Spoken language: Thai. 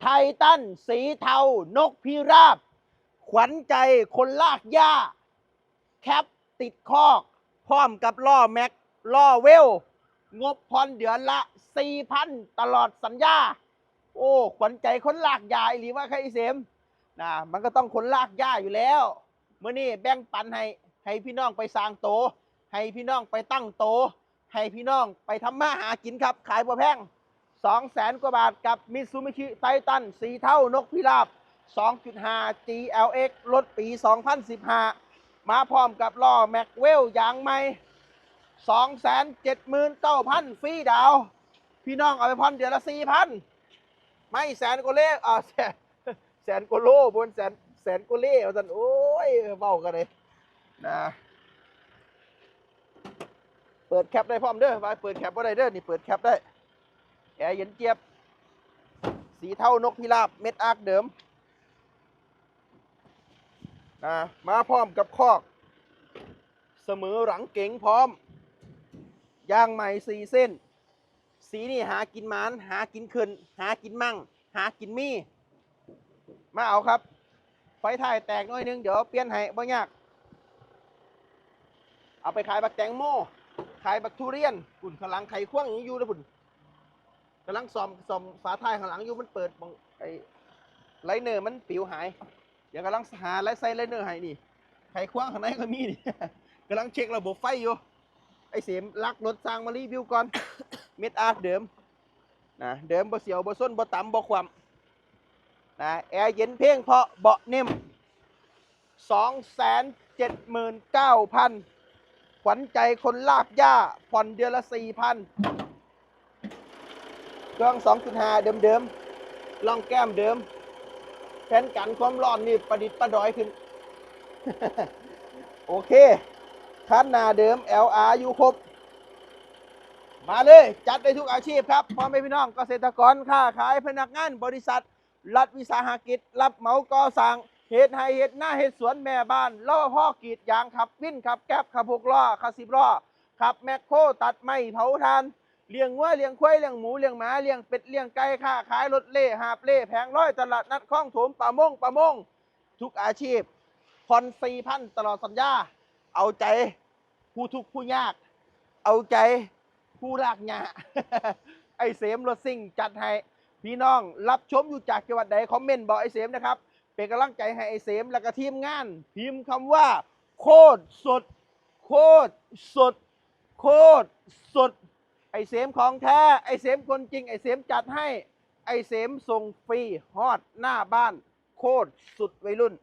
ไททัน สีเทา นกพิราบ ขวัญใจคนลากหญ้า แคปติดคอก พร้อมกับล่อแม็ก ล่อเวล งบพรเดือนละ 4,000 ตลอดสัญญา โอ้ ขวัญใจคนลากหญ้าหรือว่าใครเสมนะมันก็ต้องคนลากหญ้าอยู่แล้ว เมื่อนี้แบ่งปันให้ ให้พี่น้องไปสร้างโต ให้พี่น้องไปตั้งโต ให้พี่น้องไปทำมาหากินครับ ขายบ่แพง 2แสนกว่าบาทกับมิ t ซู i ิชิไททันสีเท่านกพิราบ 2.5 GLX รถปี 2015 มาพร้อมกับล้อแม็กเวลยางใหม่279,000 ฟรีดาว พี่น้องเอาไปพอนเดือนละ 4,000 ไม่แสนกว่าเล่อแสนแสนกว่าโลบนแสนแสนกว่าเล่เอาสันโอ้ยเบากันเลยนะเปิดแคปได้พร้อมเด้อไปเปิดแคปบ่ได้เด้อนี่เปิดแคปได้ เย็นเจี๊ยบ สีเท่านกพิราบเม็ดอาร์คเดิมนะมาพร้อมกับคอก เสมอหลังเก๋งพร้อมยางใหม่สี่เส้น สีนี่หากินหมาน หากินขึ้น หากินมั่ง หากินมี่ มาเอาครับ ไฟถ่ายแตกน้อยนึง เดี๋ยวเปลี่ยนให้บ่ยาก เอาไปขายบักแตงโม ขายบักทุเรียนปุ่นขลังไข่ควงอย่างนี้อยู่นะปุ่น กำลังซ่อมซ่อมฝาท้ายข้างหลังอยู่มันเปิดบงไอไลเนอร์มันปิวหาย เดี๋ยวกำลังหาไลไซไลเนอร์ให้นี่ไขควงข้างในก็มีนี่กำลังเช็คระบบไฟอยู่ ไอเสียมลักรถสร้างมารีวิวก่อน เม็ดอาร์เดิมนะเดิมบ่เสียวบ่ส้นบ่ต่ำบ่ความนะแอร์เย็นเพียงเพาะเบาะนิ่มสองแสนเจ็ดหมื่9 0 0 0 ขวัญใจคนลากหญ้าผ่อนเดือนละสี่พัน กล้องจุดห้าเดิมๆลองแก้มเดิมแผนกันความร้อนนี่ประดิษฐ์ประดอยขึ้น โอเคคันหน้าเดิม LR อยู่ครบ มาเลย จัดได้ทุกอาชีพครับพ่อแม่พี่น้องเกษตรกรค้าขายพนักงานบริษัท รัฐวิสาหกิจ รับเหมาก่อสร้างเฮ็ดไฮเฮ็ดหน้าเฮ็ดสวนแม่บ้านล่อพ่อกีดยางขับวิ่นขับแก๊บขับหกล้อขับสิบล้อขับแมคโครตัดไม้เผาทาน เลี้ยงวัวเลี้ยงควายเลี้ยงหมูเลี้ยงหมาเลี้ยงเป็ดเลี้ยงไก่ค้าขายรถเล่หาบเล่แผงร้อยตลาดนัดคลองโถมป่ามงป่ามง ทุกอาชีพผ่อนสี่พันตลอดสัญญา เอาใจผู้ทุกข์ผู้ยาก เอาใจผู้รากหญ้าไอเสมรถซิ่งจัดให้พี่น้องรับชมอยู่จากจังหวัดใดคอมเมนต์บอกไอเสมนะครับ เป็นกำลังใจให้ไอเสมและก็ทีมงาน พิมพ์คำว่า โคตรสด โคตรสด โคตรสด ไอเสมของแท้ ไอเสมคนจริง ไอเสมจัดให้ ไอเสมส่งฟรีฮอดหน้าบ้าน โคตรสุดวัยรุ่น